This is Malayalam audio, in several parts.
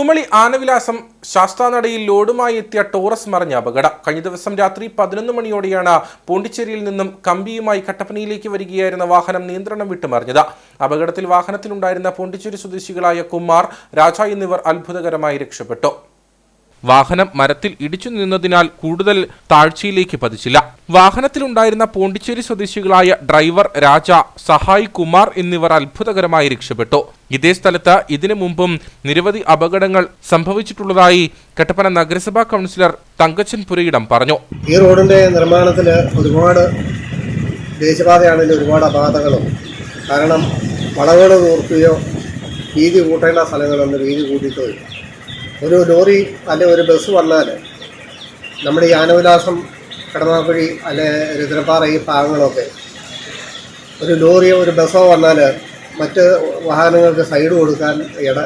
കുമളി ആനവിലാസം ശാസ്താനടയിൽ ലോഡുമായി എത്തിയ ടോറസ് മറിഞ്ഞ അപകടം. കഴിഞ്ഞ ദിവസം രാത്രി പതിനൊന്ന് മണിയോടെയാണ് പോണ്ടിച്ചേരിയിൽ നിന്നും കമ്പിയുമായി കട്ടപ്പനയിലേക്ക് വരികയായിരുന്ന വാഹനം നിയന്ത്രണം വിട്ടുമറിഞ്ഞത്. അപകടത്തിൽ വാഹനത്തിലുണ്ടായിരുന്ന പോണ്ടിച്ചേരി സ്വദേശികളായ കുമാർ രാജ എന്നിവർ അത്ഭുതകരമായി രക്ഷപ്പെട്ടു. വാഹനം മരത്തിൽ ഇടിച്ചു നിന്നതിനാൽ കൂടുതൽ താഴ്ചയിലേക്ക് പതിച്ചില്ല. വാഹനത്തിലുണ്ടായിരുന്ന പോണ്ടിച്ചേരി സ്വദേശികളായ ഡ്രൈവർ രാജ സഹായ് കുമാർ എന്നിവർ അത്ഭുതകരമായി രക്ഷപ്പെട്ടു. ഇതേ സ്ഥലത്ത് ഇതിനു മുമ്പും നിരവധി അപകടങ്ങൾ സംഭവിച്ചിട്ടുള്ളതായി കട്ടപ്പന നഗരസഭാ കൗൺസിലർ തങ്കച്ചൻ പുരയിടം പറഞ്ഞു. ഈ റോഡിന്റെ നിർമ്മാണത്തിൽ ഒരുപാട് ദേശീയപാതയാണെങ്കിൽ ഒരുപാട് അപകടങ്ങളും. കാരണം വളവുകൾ കൂർക്കുകയോ വീതി കൂട്ടേണ്ട സ്ഥലങ്ങളൊന്നും വീതി കൂട്ടിയിട്ടോ ഒരു ലോറി അല്ലെ ഒരു ബസ് വന്നാൽ നമ്മുടെ ഈ ആനവിലാസം കടമാക്കുഴി അല്ലെ രുദ്രപ്പാറ ഈ ഭാഗങ്ങളൊക്കെ ഒരു ലോറിയോ ഒരു ബസ്സോ വന്നാൽ മറ്റ് വാഹനങ്ങൾക്ക് സൈഡ് കൊടുക്കാൻ ഇട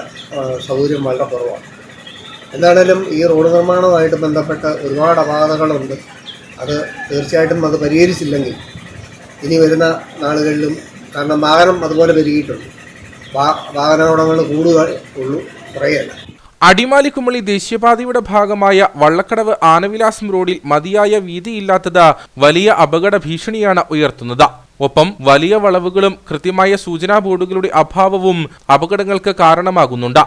സൗകര്യം വളരെ കുറവാണ്. എന്താണേലും ഈ റോഡ് നിർമ്മാണവുമായിട്ട് ബന്ധപ്പെട്ട് ഒരുപാട് അപാകതകളുണ്ട്. അത് തീർച്ചയായിട്ടും അത് പരിഹരിച്ചില്ലെങ്കിൽ ഇനി വരുന്ന നാളുകളിലും കാരണം വാഹനം അതുപോലെ പെരുകിയിട്ടുണ്ട്. വാ വാഹനോടങ്ങൾ കൂടുക ഉള്ളൂ കുറയല്ല. അടിമാലി കുമളി ദേശീയപാതയുടെ ഭാഗമായ വള്ളക്കടവ് ആനവിലാസം റോഡിൽ മതിയായ വീതിയില്ലാത്തത് വലിയ അപകട ഭീഷണിയാണ് ഉയർത്തുന്നത്. ഒപ്പം വലിയ വളവുകളും കൃത്യമായ സൂചനാ ബോർഡുകളുടെ അഭാവവും അപകടങ്ങൾക്ക് കാരണമാകുന്നുണ്ട്.